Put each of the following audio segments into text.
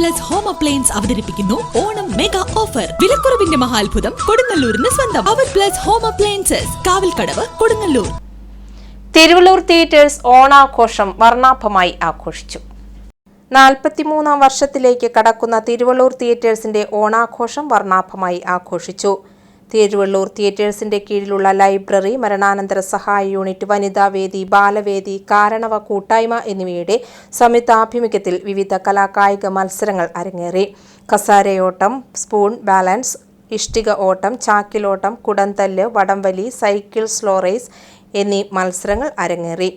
Plus home appliance അവതരിപ്പിക്കുന്നു. Onam mega offer വിലക്കുറവിന്റെ മഹാത്ഭുതം കൊടുങ്ങല്ലൂരിന് സ്വന്തം. അവർ plus home appliances Kavalkadavu Kodungallur. Thiruvallur theatres ഓണാഘോഷം വർണാഭമായി ആഘോഷിച്ചു. നാൽപ്പത്തിമൂന്നാം വർഷത്തിലേക്ക് കടക്കുന്ന തിരുവള്ളൂർ തിയേറ്റേഴ്സിന്റെ ഓണാഘോഷം വർണാഭമായി ആഘോഷിച്ചു. തിരുവള്ളൂർ തിയേറ്റേഴ്സിന്റെ കീഴിലുള്ള ലൈബ്രറി മരണാനന്തര സഹായ യൂണിറ്റ് വനിതാവേദി ബാലവേദി കാരണവ കൂട്ടായ്മ എന്നിവയുടെ സംയുക്താഭിമുഖ്യത്തിൽ വിവിധ കലാകായിക മത്സരങ്ങൾ അരങ്ങേറി. കസാരയോട്ടം സ്പൂൺ ബാലൻസ് ഇഷ്ടിക ഓട്ടം ചാക്കിലോട്ടം കുടന്തല്ല് വടംവലി സൈക്കിൾ സ്ലോ റേസ് എന്നീ മത്സരങ്ങൾ അരങ്ങേറി.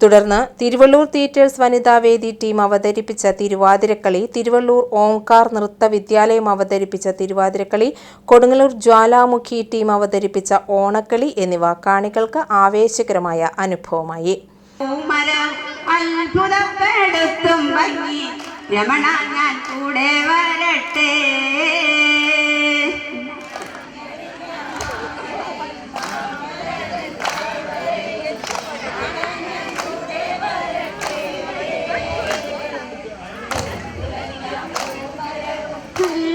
തുടർന്ന് തിരുവള്ളൂർ തിയേറ്റേഴ്സ് വനിതാവേദി ടീം അവതരിപ്പിച്ച തിരുവാതിരക്കളി തിരുവള്ളൂർ ഓംകാർ നൃത്ത വിദ്യാലയം അവതരിപ്പിച്ച തിരുവാതിരക്കളി കൊടുങ്ങല്ലൂർ ജ്വാലാമുഖി ടീം അവതരിപ്പിച്ച ഓണക്കളി എന്നിവ കാണികൾക്ക് ആവേശകരമായ അനുഭവമായി. രമണ ഞാൻ കൂടെ വരട്ടെ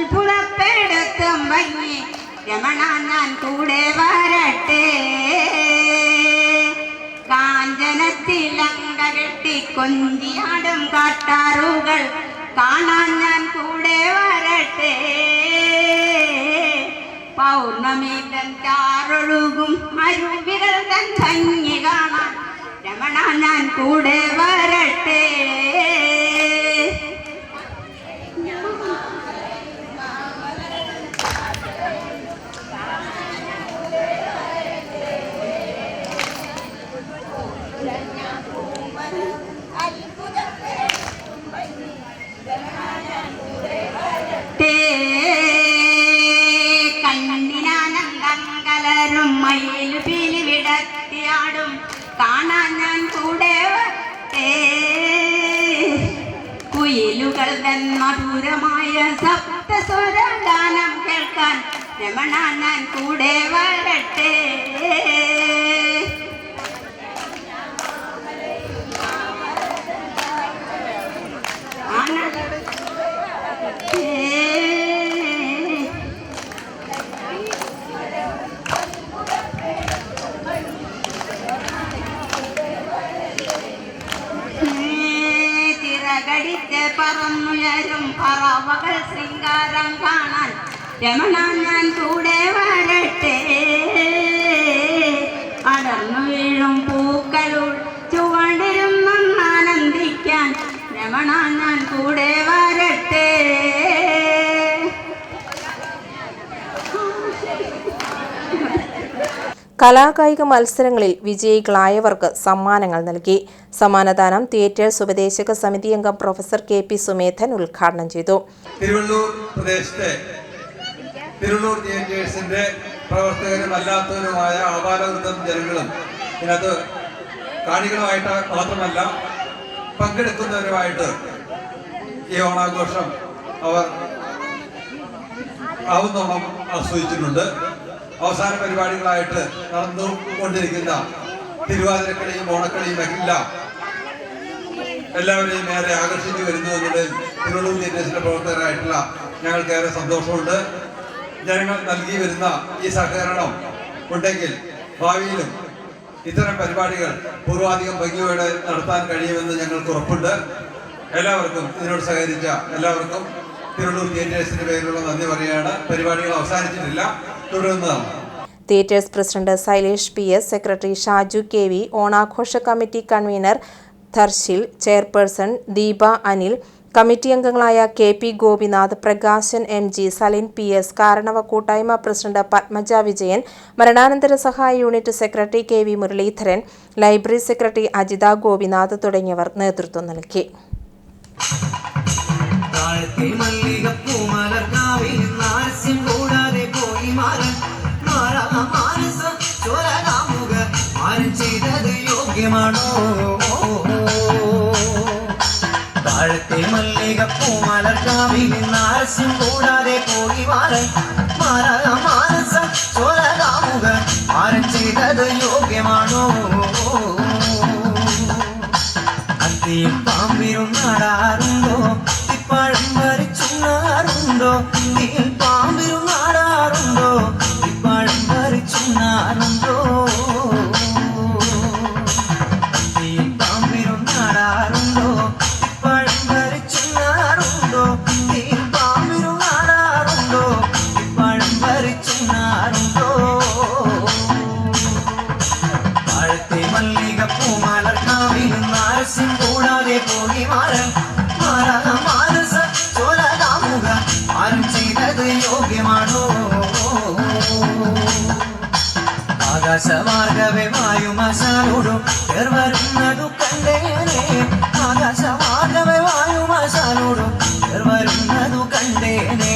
അത്ഭുതപ്പെടുത്തും ഭംഗി രമണ ഞാൻ കൂടെ വരട്ടെ. കാഞ്ചനത്തിലങ്ക കെട്ടി കൊഞ്ചിയാടും കാട്ടാറുകൾ കാണാൻ ഞാൻ കൂടെ വരട്ടെ. പൗർണമി തൻ ചാറൊഴുകും അരുവികൾ തൻ ഭംഗി കാണാൻ രമണ ഞാൻ കൂടെ വരട്ടെ. കാണാൻ ഞാൻ കൂടെ കുയിലുകൾ തൻ മധുരമായ സപ്തസ്വരഗാനം കേൾക്കാൻ രമണാൻ ഞാൻ കൂടെ വരട്ടെ പറന്നുയരും പറവകൾ ശൃംഗാരം കാണാൻ. രമണ ഞാൻ കൂടെ വരട്ടെ. അടർന്നു വീഴും പൂക്കളുൾ ചുവണ്ടിരുന്നും ആനന്ദിക്കാൻ രമണ ഞാൻ കൂടെ വരട്ടെ. കലാകായിക മത്സരങ്ങളിൽ വിജയികളായവർക്ക് സമ്മാനങ്ങൾ നൽകി. സമ്മാനദാനം തിയേറ്റേഴ്സ് ഉപദേശക സമിതി അംഗം പ്രൊഫസർ കെ പി സുമേധൻ ഉദ്ഘാടനം ചെയ്തു. തിരുവള്ളൂർ പ്രദേശത്തെ തിരുവള്ളൂർ തിയേറ്റേഴ്സിന്റെ പ്രവർത്തകരും അല്ലാത്തവരുമായ ആപാലവൃദ്ധം ജനങ്ങളും ഇതിനകത്ത് കാണികളുമായിട്ട് മാത്രമല്ല പങ്കെടുക്കുന്നവരുമായിട്ട് ഈ ഓണാഘോഷം അവർ ആവുന്നോണം ആസ്വദിച്ചിട്ടുണ്ട്. അവസാന പരിപാടികളായിട്ട് നടന്നുകൊണ്ടിരിക്കുന്ന തിരുവാതിരക്കളിയും ഓണക്കളിയും എല്ലാം എല്ലാവരെയും ഏറെ ആകർഷിച്ചു വരുന്നു എന്നതിൽ തിരുവള്ളൂർ തിയേറ്റേഴ്സിന്റെ പ്രവർത്തകരായിട്ടുള്ള ഞങ്ങൾക്കേറെ സന്തോഷമുണ്ട്. ജനങ്ങൾ നൽകി വരുന്ന ഈ സഹകരണം ഉണ്ടെങ്കിൽ ഭാവിയിലും ഇത്തരം പരിപാടികൾ പൂർവാധികം ഭംഗിയോടെ നടത്താൻ കഴിയുമെന്ന് ഞങ്ങൾക്ക് ഉറപ്പുണ്ട്. എല്ലാവർക്കും ഇതിനോട് സഹകരിച്ച എല്ലാവർക്കും തിരുവള്ളൂർ തിയേറ്റേഴ്സിന്റെ പേരിലുള്ള നന്ദി പറയുകയാണ്. പരിപാടികൾ അവസാനിച്ചിട്ടില്ല. തുടരുന്നതാണ് theatres president Sailesh P S secretary Shaju K V ഓണാഘോഷ committee convener Dharshil chairperson Deepa Anil committee അംഗങ്ങളായ K P Gopinath Prakashan M G Salin P S കാരണവ കൂട്ടായ്മ പ്രസിഡന്റ് പത്മജ വിജയൻ മരണാനന്തര സഹായ unit secretary K V Muraleedharan library secretary Ajitha Gopinath തുടങ്ങിയവർ നേതൃത്വം നൽകി. യോഗ്യമാണോ താഴത്തെ മല്ലികപ്പൂ മലർക്കാവിൽ നാരസ്യം കൂടാതെ പോയി മാറൻ വായുമശാലോടും വരുന്നതു കണ്ടേനെ ആകാശമാർഗവേ വായുമശാലോടും വരുന്നതു കണ്ടേനെ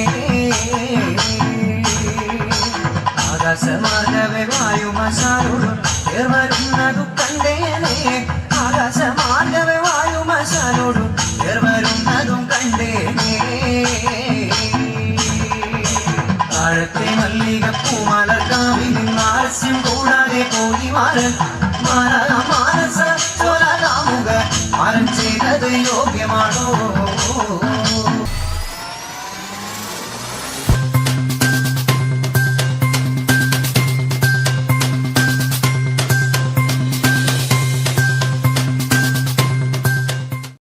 ആകാശമാർഗവേ വായുമശാലോടും വരുന്നതു കണ്ടേനെ ആകാശമാർഗവേ വായുമശാലോടും വരുന്നതും കണ്ടേനെ താഴത്തെ മല്ലിക പൂമലർക്കാവിൽ നാരസ്യം കൂടാതെ പോയി മാറൻ മാറ മാനസ ചോല കാമുക മാറൻ ചെയ്തത് യോഗ്യമാണോ